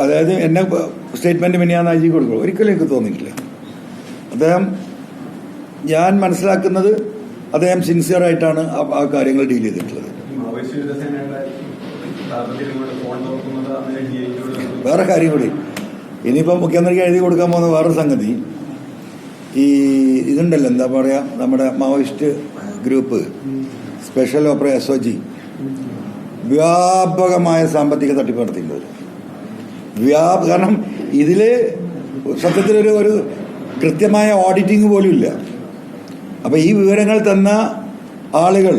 അതായത് എന്നെ സ്റ്റേറ്റ്മെന്റ് പിന്നെ ഞാൻ അയച്ചു കൊടുക്കും ഒരിക്കലും എനിക്ക് തോന്നിയിട്ടില്ല. അദ്ദേഹം ഞാൻ മനസ്സിലാക്കുന്നത് അദ്ദേഹം സിൻസിയർ ആയിട്ടാണ് ആ- കാര്യങ്ങൾ ഡീൽ ചെയ്തിട്ടുള്ളത്. വേറെ കാര്യം കൂടി ഇനിയിപ്പോ മുഖ്യമന്ത്രിക്ക് എഴുതി കൊടുക്കാൻ പോകുന്ന വേറൊരു സംഗതി. ഈ ഇതുണ്ടല്ലോ എന്താ പറയുക നമ്മുടെ Maoist group special operation S O G വ്യാപകമായ സാമ്പത്തിക തട്ടിപ്പ് നടത്തിയിട്ടുണ്ട് വ്യാപ കാരണം ഇതിൽ സത്യത്തിലൊരു ഒരു കൃത്യമായ ഓഡിറ്റിംഗ് പോലും ഇല്ല അപ്പൊ ഈ വിവരങ്ങൾ തന്ന ആളുകൾ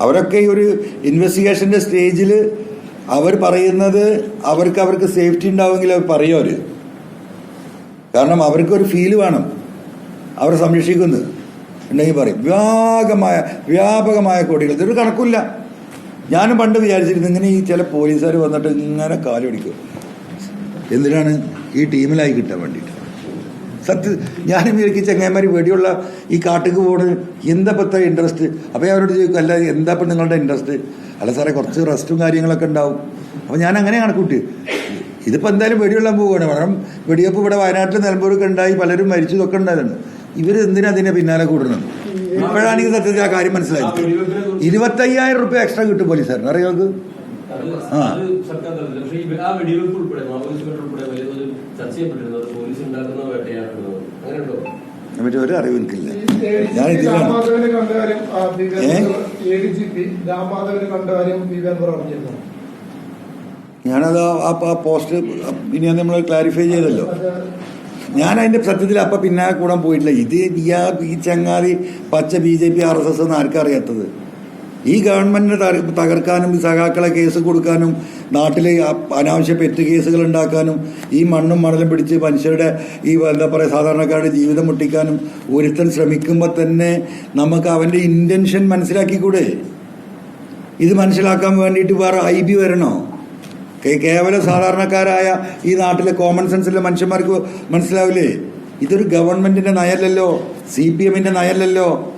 അവരൊക്കെ ഈ ഒരു ഇൻവെസ്റ്റിഗേഷന്റെ സ്റ്റേജിൽ അവർ പറയുന്നത് അവർക്ക് അവർക്ക് സേഫ്റ്റി ഉണ്ടാവുമെങ്കിൽ അവർ പറയും അവർ. കാരണം അവർക്കൊരു ഫീൽ വേണം. അവർ സംരക്ഷിക്കുന്നത് ഉണ്ടെങ്കിൽ പറയും വ്യാപകമായ വ്യാപകമായ കോടികൾ. ഇതൊരു കണക്കില്ല ഞാനും പണ്ട് വിചാരിച്ചിരുന്നു ഇങ്ങനെ ഈ ചില പോലീസുകാർ വന്നിട്ട് ഇങ്ങനെ കാലൊടിക്കും എന്തിനാണ് ഈ ടീമിലായി കിട്ടാൻ വേണ്ടിയിട്ട്? സത്യ ഞാനും വിചാരിക്കും ചങ്ങായിമാർ വെടിയുള്ള ഈ കാട്ടുക്ക് പോണ് എന്താ ഇപ്പത്തെ ഇൻട്രസ്റ്റ് അപ്പോൾ അവരോട് ചോദിക്കും അല്ല എന്താ ഇപ്പം നിങ്ങളുടെ ഇൻട്രസ്റ്റ് അല്ല സാറേ കുറച്ച് റെസ്റ്റും കാര്യങ്ങളൊക്കെ ഉണ്ടാവും. അപ്പോൾ ഞാൻ അങ്ങനെ കണക്കൂട്ടി ഇതിപ്പോൾ എന്തായാലും വെടിയുള്ള പോവുകയാണ്. കാരണം വെടിവെപ്പ് ഇവിടെ വയനാട്ടിൽ നിലമ്പൂരൊക്കെ ഉണ്ടായി പലരും മരിച്ചതൊക്കെ ഉണ്ടായിരുന്നു ഇവർ എന്തിനാ അതിനെ പിന്നാലെ കൂടുന്നത്? ഇപ്പോഴാണ് എനിക്ക് സത്യത്തിൽ ആ കാര്യം മനസ്സിലായത്. ഇരുപത്തയ്യായിരം റുപ്യ എക്സ്ട്രാ കിട്ടും പോലീസുകാരന്. അറിയാം നമുക്ക് ആ. ഈ മറ്റേ ഒരു അറിവ് എനിക്കില്ല. ഞാൻ ഇതിലാണ്. ഞാനത് ആ- പോസ്റ്റ് ഇനി നമ്മൾ ക്ലാരിഫൈ ചെയ്തല്ലോ. ഞാൻ അതിന്റെ സത്യത്തിൽ അപ്പൊ പിന്നാലെ കൂടാൻ പോയിട്ടില്ല. ഇത് ഇയാ ഈ ചങ്ങാതി പച്ച B J P R S S എന്ന് ആർക്കറിയാത്തത് ഈ ഗവൺമെന്റിനെ തകർക്കാനും സഖാക്കളെ കേസ് കൊടുക്കാനും നാട്ടിലെ അ- അനാവശ്യ പെറ്റ് കേസുകൾ ഉണ്ടാക്കാനും ഈ മണ്ണും മണലും പിടിച്ച് മനുഷ്യരുടെ ഈ എന്താ പറയുക സാധാരണക്കാരുടെ ജീവിതം മുട്ടിക്കാനും ഒരുത്തൻ ശ്രമിക്കുമ്പോൾ തന്നെ നമുക്ക് അവന്റെ ഇന്റൻഷൻ മനസ്സിലാക്കിക്കൂടെ? ഇത് മനസ്സിലാക്കാൻ വേണ്ടിയിട്ട് വേറെ ഐ ബി വരണോ? കേവല സാധാരണക്കാരായ ഈ നാട്ടിലെ കോമൺ സെൻസിലെ മനുഷ്യന്മാർക്ക് മനസ്സിലാവില്ലേ? ഇതൊരു ഗവൺമെന്റിന്റെ നയല്ലല്ലോ സി പി എമ്മിന്റെ നയല്ലല്ലോ.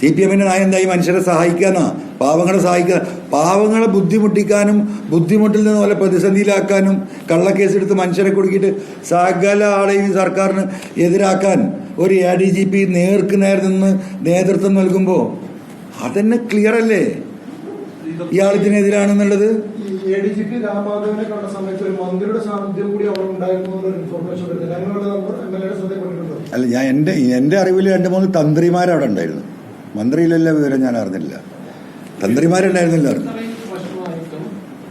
സി പി എമ്മിന്റെ നയം എന്താ? ഈ മനുഷ്യരെ സഹായിക്കാന്നാ പാവങ്ങളെ സഹായിക്കുക പാവങ്ങളെ ബുദ്ധിമുട്ടിക്കാനും ബുദ്ധിമുട്ടിൽ നിന്ന് പോലെ പ്രതിസന്ധിയിലാക്കാനും കള്ളക്കേസെടുത്ത് മനുഷ്യരെ കുടുക്കിയിട്ട് സകല ആളെയും സർക്കാരിന് എതിരാക്കാൻ ഒരു എ ഡി ജി പി നേർക്ക് നേർ നിന്ന് നേതൃത്വം നൽകുമ്പോൾ അതന്നെ ക്ലിയർ അല്ലേ? ഈ എ ഡി ജി പി രാമാധവനെ കണ്ട സമയത്ത് ഒരു മന്ത്രിയുടെ സാന്നിധ്യം കൂടി അവർ ഉണ്ടായിരുന്നു എന്നൊരു ഇൻഫർമേഷൻ വരുന്നത്. ഞങ്ങളുടെ എം എൽ എയുടെ ശ്രദ്ധപ്പെട്ടിട്ടുണ്ടോ അല്ല ഞാൻ എന്റെ എന്റെ അറിവിൽ രണ്ട് മൂന്ന് തന്ത്രിമാർ അവിടെ ഉണ്ടായിരുന്നു. മന്ത്രിയിലല്ല വിവരം ഞാൻ അറിഞ്ഞില്ല തന്ത്രിമാരുണ്ടായിരുന്നില്ല അറിഞ്ഞു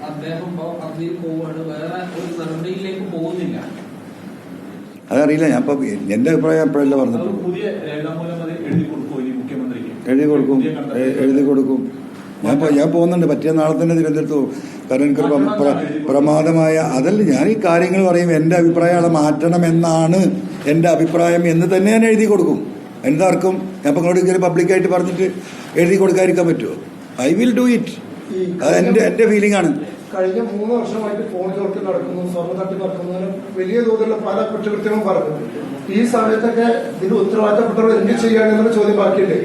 അദ്ദേഹം ഇപ്പോ അതിൽ പോവാണ്. വേറെ ഒരു നടപടിയിലേക്ക് പോകുന്നില്ല. അതറിയില്ല ഞാൻ ഇപ്പൊ എന്റെ അഭിപ്രായം എപ്പോഴല്ല പറഞ്ഞു എഴുതി കൊടുക്കും. എഴുതി കൊടുക്കും. ഞാൻ ഞാൻ പോകുന്നുണ്ട്. പറ്റിയ നാളെ തന്നെ തിരുവനന്തപുരത്ത് പോകും. കാരണം പ്രമാദമായ അതല്ല ഞാൻ ഈ കാര്യങ്ങൾ പറയും. എന്റെ അഭിപ്രായം അവിടെ മാറ്റണം എന്നാണ് എന്റെ അഭിപ്രായം എന്ന് തന്നെ ഞാൻ എഴുതി കൊടുക്കും. എന്താർക്കും ഞാൻ ഇപ്പം ഇങ്ങോട്ട് ഇങ്ങനെ പബ്ലിക്കായിട്ട് പറഞ്ഞിട്ട് എഴുതി കൊടുക്കാതിരിക്കാൻ പറ്റുമോ ഐ വിൽ ഡു ഇറ്റ് അത് എന്റെ എന്റെ ഫീലിംഗ് ആണ്. കഴിഞ്ഞ മൂന്ന് വർഷമായിട്ട് ഫോൺ ചോർത്തി നടക്കുന്നു സ്വർണ തട്ടി നടക്കുന്നതിനും വലിയ തോതിലുള്ള പല കുറ്റകൃത്യങ്ങളും പറഞ്ഞു. ഈ സമയത്തൊക്കെ ഇതിന് ഉത്തരവാദിത്തപ്പെട്ടവർ എന്ത് ചെയ്യാനെന്നുള്ള ചോദ്യം ബാക്കിയില്ലേ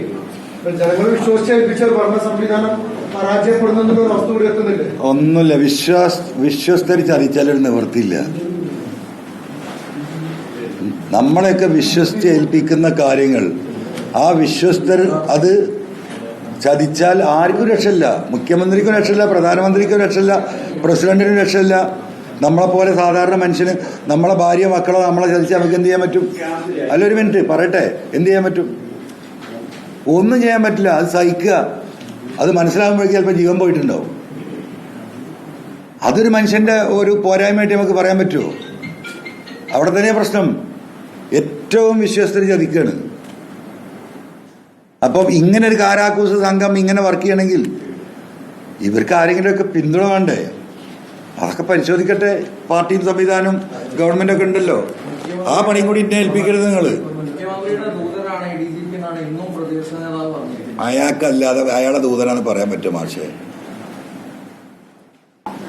വിശ്വസിച്ചേൽപ്പിച്ച ഒന്നുമില്ല. വിശ്വാസ വിശ്വസ്തരിച്ച് അറിയിച്ചാലൊരു നിവൃത്തിയില്ല. നമ്മളെയൊക്കെ വിശ്വസിച്ച് ഏൽപ്പിക്കുന്ന കാര്യങ്ങൾ ആ വിശ്വസ്തർ അത് ചതിച്ചാൽ ആർക്കും രക്ഷയില്ല. മുഖ്യമന്ത്രിക്കും രക്ഷയില്ല പ്രധാനമന്ത്രിക്കും രക്ഷയില്ല പ്രസിഡന്റിനും രക്ഷയില്ല. നമ്മളെ പോലെ സാധാരണ മനുഷ്യന് നമ്മളെ ഭാര്യ മക്കളെ നമ്മളെ ചതിച്ചാൽ നമുക്ക് എന്ത് ചെയ്യാൻ പറ്റും? അല്ല ഒരു മിനിറ്റ് പറയട്ടെ. എന്ത് ചെയ്യാൻ പറ്റും? ഒന്നും ചെയ്യാൻ പറ്റില്ല അത് സഹിക്കുക. അത് മനസ്സിലാകുമ്പോഴേക്കും ചിലപ്പോൾ ജീവൻ പോയിട്ടുണ്ടാവും. അതൊരു മനുഷ്യന്റെ ഒരു പോരായ്മയായിട്ട് നമുക്ക് പറയാൻ പറ്റുമോ? അവിടെ തന്നെ പ്രശ്നം. ഏറ്റവും വിശ്വസ്തര് ചതിക്കാണ്. അപ്പം ഇങ്ങനെ ഒരു കാരാക്കൂസ് സംഘം ഇങ്ങനെ വർക്ക് ചെയ്യണമെങ്കിൽ ഇവർക്ക് ആരെങ്കിലുമൊക്കെ പിന്തുണ വേണ്ടേ? അതൊക്കെ പരിശോധിക്കട്ടെ. പാർട്ടിയും സംവിധാനവും ഗവൺമെന്റ് ഒക്കെ ഉണ്ടല്ലോ. ആ പണിയും കൂടി എന്നെ ഏൽപ്പിക്കരുത് നിങ്ങൾ മുഖ്യമന്ത്രിയുടെ ദൂതനാണ് എ ഡി ജി പി എന്നാണ് ഇന്നും പ്രതിപക്ഷ നേതാവ് പറഞ്ഞിരിക്കുന്നത് അയാൾക്കല്ലാതെ അയാളെ ദൂതനാന്ന് പറയാൻ പറ്റും മാഷേ?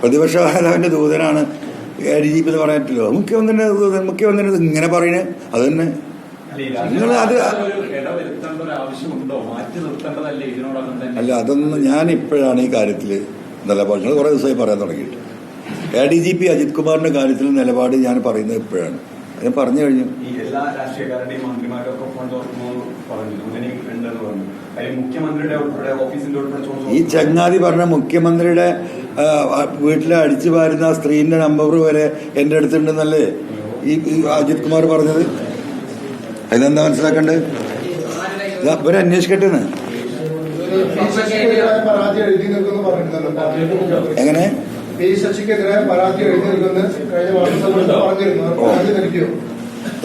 പ്രതിപക്ഷ നേതാവിന്റെ ദൂതനാണ് എ ഡി ജി പി എന്ന് പറയാൻ പറ്റില്ലോ മുഖ്യമന്ത്രിന്റെ ദൂതൻ മുഖ്യമന്ത്രി ഇങ്ങനെ പറയുന്നത് അത് തന്നെ. നിങ്ങൾ അത് അല്ല അതൊന്നും ഞാൻ ഇപ്പോഴാണ് ഈ കാര്യത്തിൽ നിലപാട് നിങ്ങൾ കുറേ ദിവസമായി പറയാൻ തുടങ്ങിയിട്ട്. A D G P Ajith കുമാറിന്റെ കാര്യത്തിൽ നിലപാട് ഞാൻ പറയുന്നത് ഇപ്പോഴാണ്. ഞാൻ പറഞ്ഞു കഴിഞ്ഞു. എല്ലാ രാഷ്ട്രീയക്കാരുടെയും മന്ത്രിമാരൊക്കെ ഈ ചങ്ങാതി പറഞ്ഞ മുഖ്യമന്ത്രിയുടെ വീട്ടിൽ അടിച്ചു പാരുന്ന ആ സ്ത്രീന്റെ നമ്പർ വരെ എന്റെ അടുത്തുണ്ടെന്നല്ലേ ഈ ഈ അജിത് കുമാർ പറഞ്ഞത്? അതിലെന്താ മനസ്സിലാക്കണ്ടേ അവരെ ഇവരെ അന്വേഷിക്കട്ടെ എന്ന്. ഒരു പി ശശിക്കെതിരായ പരാതി എഴുതി നിൽക്കുന്നു പറഞ്ഞിരുന്നല്ലോ എങ്ങനെ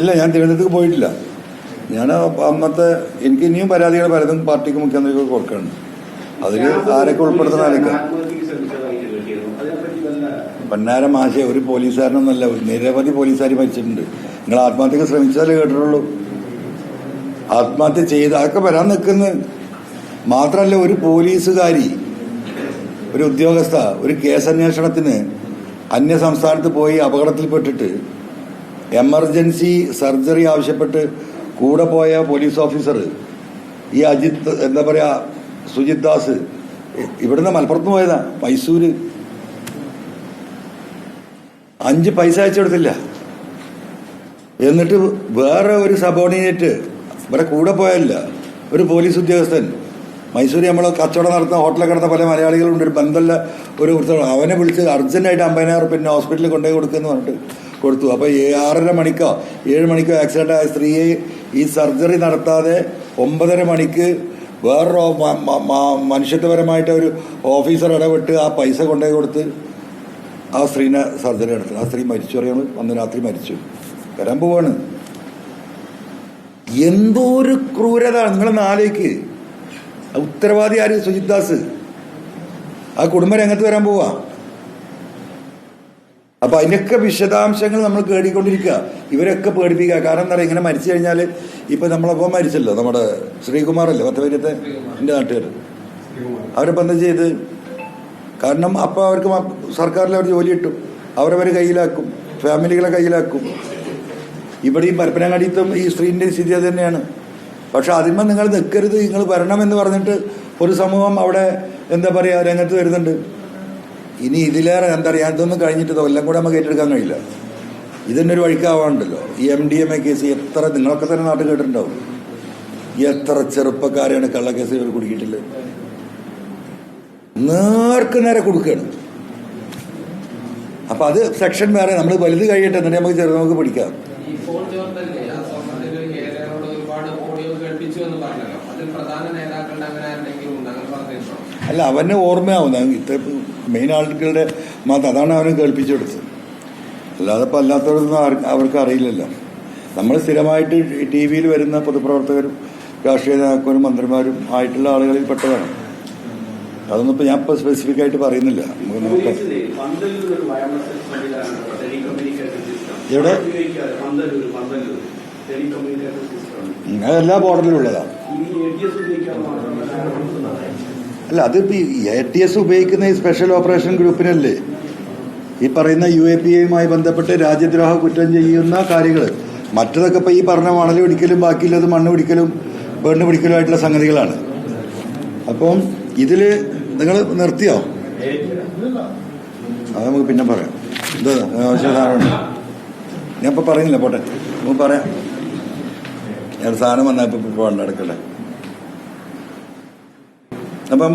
ഇല്ല ഞാൻ തിരുവനന്തപുരത്ത് പോയിട്ടില്ല. ഞാൻ അന്നത്തെ എനിക്ക് ഇനിയും പരാതികൾ പലതും പാർട്ടിക്ക് മുഖ്യമന്ത്രിക്ക് കൊടുക്കാനുണ്ട്. അതിൽ ആരൊക്കെ ഉൾപ്പെടുത്തുന്ന ആരൊക്കെ? പന്നാര മാഷ ഒരു പോലീസുകാരനൊന്നല്ല നിരവധി പോലീസുകാർ മരിച്ചിട്ടുണ്ട്. നിങ്ങൾ ആത്മഹത്യക്ക് ശ്രമിച്ചാലേ കേട്ടിട്ടുള്ളൂ. ആത്മഹത്യ ചെയ്ത് അതൊക്കെ വരാൻ നിൽക്കുന്ന മാത്രമല്ല ഒരു പോലീസുകാരി ഒരു ഉദ്യോഗസ്ഥ ഒരു കേസ് അന്വേഷണത്തിന് അന്യ സംസ്ഥാനത്ത് പോയി അപകടത്തിൽപ്പെട്ടിട്ട് എമർജൻസി സർജറി ആവശ്യപ്പെട്ട് കൂടെ പോയ പോലീസ് ഓഫീസർ ഈ അജിത്ത് എന്താ പറയാ സുജിത് ദാസ് ഇവിടുന്ന് മലപ്പുറത്ത് പോയതാ മൈസൂര്. അഞ്ച് പൈസ അയച്ചെടുത്തില്ല എന്നിട്ട് വേറെ ഒരു സബോർഡിനേറ്റ് ഇവിടെ കൂടെ പോയല്ല ഒരു പോലീസ് ഉദ്യോഗസ്ഥൻ. മൈസൂർ നമ്മൾ കച്ചവടം നടത്തുന്ന ഹോട്ടലൊക്കെ നടത്തുന്ന പല മലയാളികളുണ്ട് ഒരു ബന്ധമല്ല ഒരു. അവനെ വിളിച്ച് അർജന്റായിട്ട് അമ്പതിനായിരം പിന്നെ ഹോസ്പിറ്റലിൽ കൊണ്ടുപോയി കൊടുക്കുന്നു പറഞ്ഞിട്ട് കൊടുത്തു. അപ്പോൾ ആറര മണിക്കോ ഏഴ് മണിക്കോ ആക്സിഡന്റ് ആയ സ്ത്രീയെ ഈ സർജറി നടത്താതെ ഒമ്പതര മണിക്ക് വേറൊരു മനുഷ്യത്വപരമായിട്ട് ഒരു ഓഫീസർ ഇടപെട്ട് ആ പൈസ കൊണ്ടുപോയി കൊടുത്ത് ആ സ്ത്രീനെ സർജറി നടത്തി. ആ സ്ത്രീ മരിച്ചു അറിയാമോ അന്ന് രാത്രി മരിച്ചു. വരാൻ പോവാണ്. എന്തോ ഒരു ക്രൂരത. നിങ്ങളൊന്ന് ആലോചിക്ക്. ഉത്തരവാദി ആര്? സുജിത് ദാസ്. ആ കുടുംബം രംഗത്ത് വരാൻ പോവാ. അപ്പൊ അതിനൊക്കെ വിശദാംശങ്ങൾ നമ്മൾ കേടിക്കൊണ്ടിരിക്കുക. ഇവരൊക്കെ പേടിപ്പിക്കുക. കാരണം എന്താ പറയുക ഇങ്ങനെ മരിച്ചു കഴിഞ്ഞാൽ ഇപ്പൊ നമ്മളപ്പം മരിച്ചല്ലോ. നമ്മുടെ ശ്രീകുമാർ അല്ലേ പത്തപര്യത്തെ എന്റെ നാട്ടുകാർ അവരിപ്പോ എന്താ ചെയ്ത്? കാരണം അപ്പോൾ അവർക്ക് സർക്കാരിൽ അവർ ജോലി കിട്ടും. അവരവർ കയ്യിലാക്കും. ഫാമിലികളെ കയ്യിലാക്കും. ഇവിടെ ഈ പരപ്പനങ്ങാടിത്തും ഈ സ്ത്രീന്റെ സ്ഥിതി അത് തന്നെയാണ്. പക്ഷെ അതിന്മേൽ നിങ്ങൾ നിൽക്കരുത്. നിങ്ങൾ വരണം എന്ന് പറഞ്ഞിട്ട് ഒരു സമൂഹം അവിടെ എന്താ പറയുക രംഗത്ത് വരുന്നുണ്ട്. ഇനി ഇതിലേറെ എന്താ പറയുക ഇതൊന്നും കഴിഞ്ഞിട്ട് എല്ലാം കൂടെ നമുക്ക് ഏറ്റെടുക്കാൻ കഴിയില്ല. ഇതിന്റെ ഒരു വഴിക്കാവാണ്ടല്ലോ ഈ M D M A case എത്ര നിങ്ങളൊക്കെ തന്നെ നാട്ടിൽ കേട്ടിട്ടുണ്ടാവും. എത്ര ചെറുപ്പക്കാരെയാണ് കള്ളക്കേസ് ഇവർ കുടുക്കിയിട്ടുള്ളത് നേർക്ക് നേരെ കൊടുക്കുകയാണ് അപ്പൊ അത് സെക്ഷൻ വേറെ നമ്മൾ വലുത് കഴിയട്ടെ എന്നിട്ട് നമുക്ക് ചെറുത് നമുക്ക് പിടിക്കാം ഈ ഫോൺ ചോർത്തല്ലേ ആ സ്വർണത്തിൽ കേരളോട് ഒരുപാട് ഓഡിയോ കേൾപ്പിച്ചു എന്ന് പറഞ്ഞല്ലോ. അതിൽ പ്രധാന നേതാക്കളുടെ അങ്ങനെ ആരുടെങ്കിലും ഉണ്ട്? പറഞ്ഞിട്ടുണ്ടോ? അല്ല അവനെ ഓർമ്മയാവുന്ന ഇത്ര മെയിൻ ആളുകളുടെ മാത്രം അതാണ് അവനെ കേൾപ്പിച്ചെടുത്തത്. അല്ലാതെ ഇപ്പം അല്ലാത്തവരൊന്നും അവർക്ക് അറിയില്ലല്ലോ. നമ്മൾ സ്ഥിരമായിട്ട് ടി വിയിൽ വരുന്ന പൊതുപ്രവർത്തകരും രാഷ്ട്രീയ നേതാക്കളും മന്ത്രിമാരും ആയിട്ടുള്ള ആളുകളിൽ പെട്ടതാണ്. അതൊന്നും ഇപ്പം ഞാൻ ഇപ്പോൾ സ്പെസിഫിക് ആയിട്ട് പറയുന്നില്ല. നമുക്ക് നോക്കാം. എവിടെ? എല്ലാ ബോർഡറിലും ഉള്ളതാണ്. ഈ അല്ല അത് എ ടി എസ് ഉപയോഗിക്കുന്ന ഈ സ്പെഷ്യൽ ഓപ്പറേഷൻ ഗ്രൂപ്പിനല്ലേ? ഈ പറയുന്ന യു എ പി എയുമായി ബന്ധപ്പെട്ട് രാജ്യദ്രോഹ കുറ്റം ചെയ്യുന്ന കാര്യങ്ങൾ മറ്റതൊക്കെ ഇപ്പൊ ഈ പറഞ്ഞ മണൽ പിടിക്കലും ബാക്കിയുള്ളത് മണ്ണ് പിടിക്കലും പെണ്ണ് പിടിക്കലും ആയിട്ടുള്ള സംഗതികളാണ്. അപ്പം ഇതിൽ നിങ്ങൾ നിർത്തിയോ? അത് നമുക്ക് പിന്നെ പറയാം. സാധനമുണ്ട് ഞാൻ ഇപ്പൊ പറയുന്നില്ല പോട്ടെ. നമുക്ക് പറയാം. ഞാൻ സാധനം വന്നാൽ ഇപ്പൊ പോകണ്ട എടുക്കട്ടെ. അപ്പം